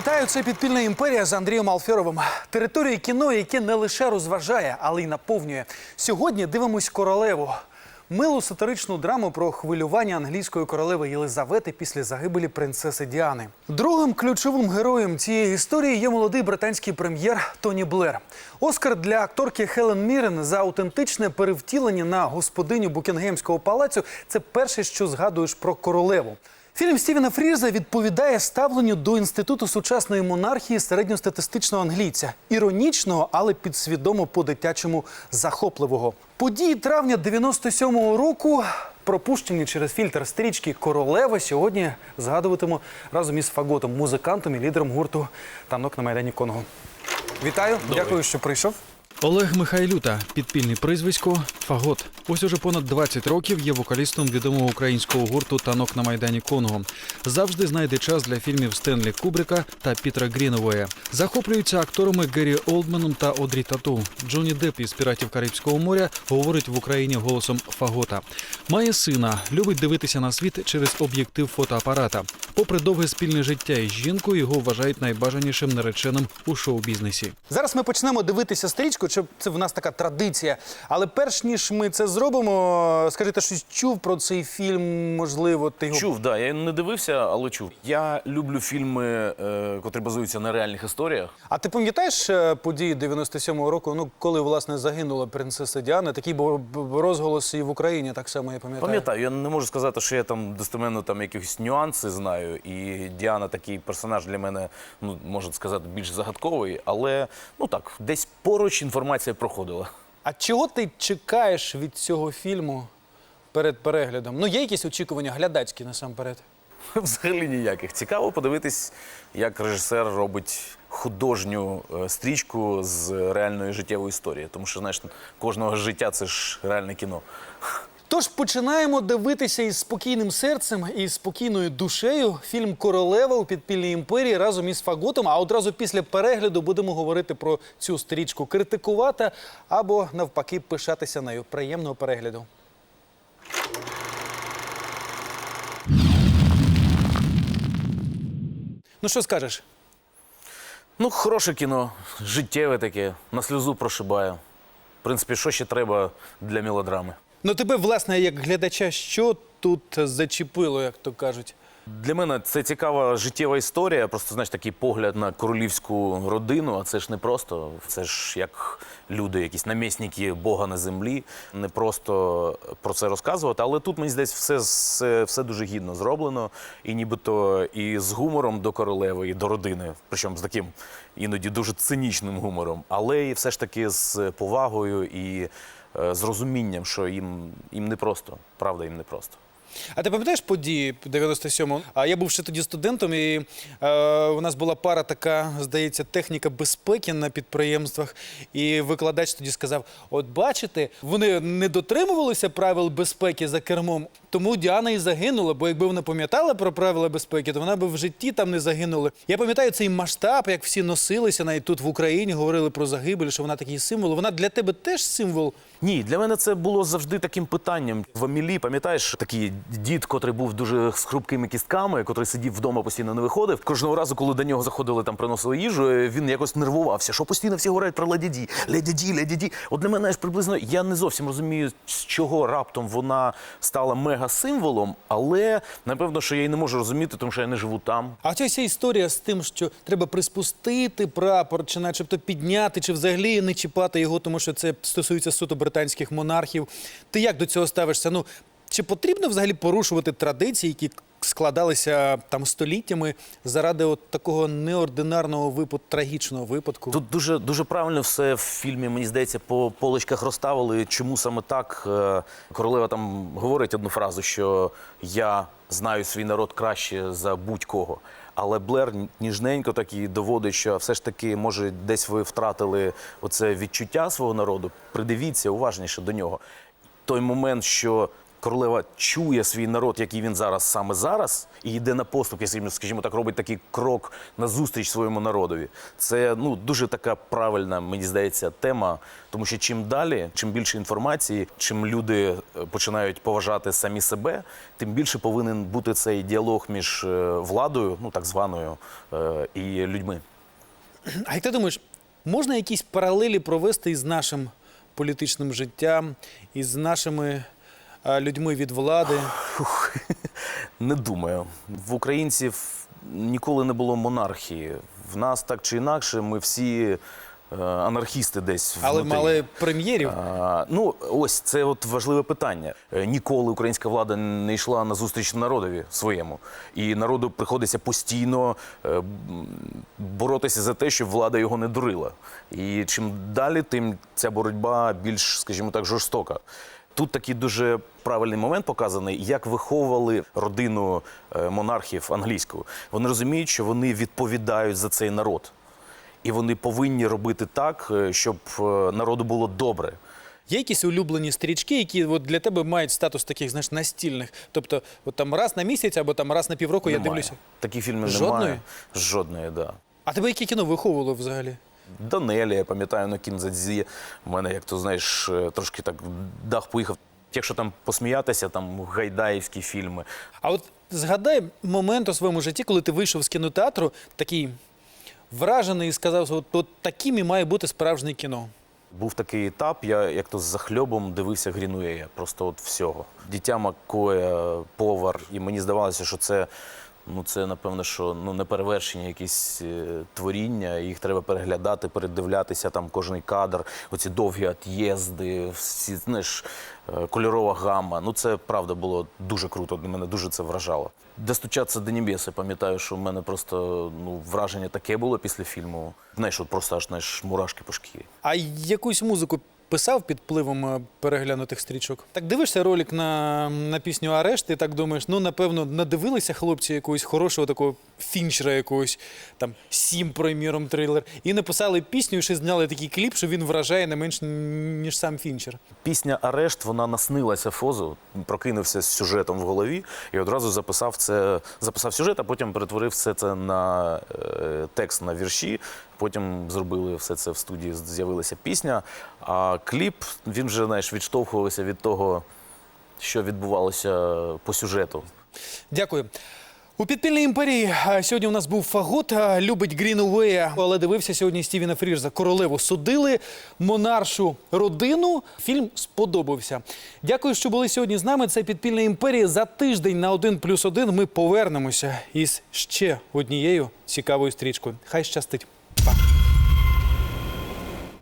Вітаю, це підпільна імперія з Андрієм Алферовим. Територія кіно, яке не лише розважає, але й наповнює. Сьогодні дивимось королеву. Милу сатиричну драму про хвилювання англійської королеви Єлизавети після загибелі принцеси Діани. Другим ключовим героєм цієї історії є молодий британський прем'єр Тоні Блер. Оскар для акторки Хелен Мірен за аутентичне перевтілення на господиню Букінгемського палацу. Це перше, що згадуєш про королеву. Фільм Стівена Фріза відповідає ставленню до інституту сучасної монархії середньостатистичного англійця, іронічного, але підсвідомо по-дитячому захопливого. Події травня 97-го року, пропущені через фільтр стрічки Королева, сьогодні згадуватиму разом із Фаготом, музикантом і лідером гурту танок на майдані Конго. Вітаю, дякую, що прийшов. Олег Михайлюта, підпільне прізвисько Фагот. Ось уже понад 20 років є вокалістом відомого українського гурту Танок на майдані Конго. Завжди знайде час для фільмів Стенлі Кубрика та Пітера Гріновея. Захоплюється акторами Гері Олдманом та Одрі Тату. Джонні Депп із піратів Карибського моря говорить в Україні голосом Фагота. Має сина, любить дивитися на світ через об'єктив фотоапарата. Попри довге спільне життя із жінкою, його вважають найбажанішим нареченим у шоу-бізнесі. Зараз ми почнемо дивитися стрічку, чи це в нас така традиція. Але перш ніж ми це зробимо, скажи, ти щось чув про цей фільм? Можливо, ти його Чув, да. Я не дивився, але чув. Я люблю фільми, е, котрі базуються на реальних історіях. А ти пам'ятаєш е, події 97-го року? Ну коли власне загинула принцеса Діана? Такий був б- розголос і в Україні, так само я пам'ятаю. Пам'ятаю, я не можу сказати, що я там достеменно там якісь нюанси знаю. І Діана такий персонаж для мене, ну можна сказати, більш загадковий, але ну так, десь поруч інформація проходила. А чого ти чекаєш від цього фільму перед переглядом? Ну є якісь очікування глядацькі насамперед. Взагалі ніяких. Цікаво подивитись, як режисер робить художню е, стрічку з реальної життєвої історії. Тому що, знаєш, кожного життя це ж реальне кіно. Тож починаємо дивитися із спокійним серцем і спокійною душею фільм Королева у підпільній імперії разом із Фаготом. А одразу після перегляду будемо говорити про цю стрічку, критикувати або навпаки пишатися нею. Приємного перегляду. Ну що скажеш? Ну, хороше кіно, життєве таке, на сльозу прошибає. В принципі, що ще треба для мелодрами? Ну тебе, власне, як глядача, що тут зачепило, як то кажуть? Для мене це цікава життєва історія. Просто знаєш такий погляд на королівську родину. А це ж не просто. Це ж як люди, якісь намісники Бога на землі. Не просто про це розказувати. Але тут мені здається, все, все, все дуже гідно зроблено. І нібито і з гумором до королеви, і до родини. Причому з таким іноді дуже цинічним гумором, але і все ж таки з повагою і е, з розумінням, що їм, їм не просто. Правда, їм не просто. А ти пам'ятаєш події 97-му? А я був ще тоді студентом, і е, у нас була пара така, здається, техніка безпеки на підприємствах. І викладач тоді сказав: от бачите, вони не дотримувалися правил безпеки за кермом, тому Діана і загинула. Бо якби вона пам'ятала про правила безпеки, то вона би в житті там не загинула. Я пам'ятаю цей масштаб, як всі носилися, навіть тут в Україні говорили про загибель, що вона такий символ. Вона для тебе теж символ. Ні, для мене це було завжди таким питанням. В Амілі, пам'ятаєш, такий дід, котрий був дуже з хрупкими кістками, котрий сидів вдома, постійно не виходив. Кожного разу, коли до нього заходили, там приносили їжу, е, він якось нервувався. Що постійно всі говорять про ледяді, ледяді, ледяді. От для мене ж приблизно я не зовсім розумію, з чого раптом вона стала мега-символом, але напевно, що я її не можу розуміти, тому що я не живу там. А ця вся історія з тим, що треба приспустити прапор, чи начебто підняти, чи взагалі не чіпати його, тому що це стосується суто британських монархів. Ти як до цього ставишся? Ну чи потрібно взагалі порушувати традиції, які складалися там століттями заради от такого неординарного випадку, трагічного випадку? Тут дуже дуже правильно все в фільмі, мені здається, по полочках розставили. Чому саме так Е, королева там говорить одну фразу, що я знаю свій народ краще за будь-кого. Але Блер ніжненько так і доводить, що все ж таки, може, десь ви втратили оце відчуття свого народу. Придивіться уважніше до нього. Той момент, що королева чує свій народ, який він зараз саме зараз, і йде на поступки, скажімо- скажімо так, робить такий крок на зустріч своєму народові. Це ну дуже така правильна, мені здається, тема. Тому що чим далі, чим більше інформації, чим люди е, починають поважати самі себе, тим більше повинен бути цей діалог між е, владою, ну так званою, е, і людьми. А як ти думаєш, можна якісь паралелі провести із нашим політичним життям, із нашими людьми від влади? Не думаю. В українців ніколи не було монархії. В нас так чи інакше, ми всі е, анархісти десь Але внутрі. мали прем'єрів. Ну, ось це от важливе питання. Е, Ніколи українська влада не йшла на зустріч народові своєму. І народу приходиться постійно е, боротися за те, щоб влада його не дурила. І чим далі, тим ця боротьба більш, скажімо так, жорстока. Тут такий дуже правильний момент показаний, як виховували родину е, монархів англійську. Вони розуміють, що вони відповідають за цей народ. І вони повинні робити так, е, щоб е, народу було добре. Є якісь улюблені стрічки, які от для тебе мають статус таких, знаєш, настільних. Тобто, от там раз на місяць або там раз на півроку я дивлюся. Таких фільмів Жодної? немає. Жодної, так. Да. А тебе яке кіно виховувало взагалі? Данелі, я пам'ятаю на кінзадзі. У мене, як то знаєш, е, трошки так дах поїхав. Якщо там посміятися, там гайдаївські фільми. А от згадай момент у своєму житті, коли ти вийшов з кінотеатру, такий вражений і сказав, що от, от таким і має бути справжнє кіно. Був такий етап, я як то з захльобом дивився Грінуея, просто от всього. Дитя Маккоя, повар. І мені здавалося, що це, ну, це напевно, що ну, неперевершені якісь е, творіння. Їх треба переглядати, передивлятися там кожний кадр, оці довгі от'їзди, всі, знаєш, е, кольорова гамма. Ну, це правда було дуже круто. Мене дуже це вражало. Достучатися до небес, я пам'ятаю, що в мене просто ну, враження таке було після фільму. Знаєш, от просто аж знаєш, мурашки по шкірі. А якусь музику писав під впливом е, переглянутих стрічок? Так дивишся ролик на, на пісню Арешт, і так думаєш, ну напевно, надивилися хлопці якогось хорошого такого фінчера, якогось там сім, приміром, трилер, і написали пісню, і ще зняли такий кліп, що він вражає не менш ніж сам фінчер. Пісня Арешт вона наснилася Фозу, прокинувся з сюжетом в голові і одразу записав це, записав сюжет, а потім перетворив все це на е, текст на вірші. Потім зробили все це в студії, з'явилася пісня. А кліп він вже знаєш, відштовхувався від того, що відбувалося по сюжету. Дякую. У підпільній імперії сьогодні у нас був Фагот, а, любить Грінуея, але дивився сьогодні Стівена Фрірза. Королеву судили, монаршу родину. Фільм сподобався. Дякую, що були сьогодні з нами. Це підпільна імперія. За тиждень на 1 плюс 1 ми повернемося із ще однією цікавою стрічкою. Хай щастить.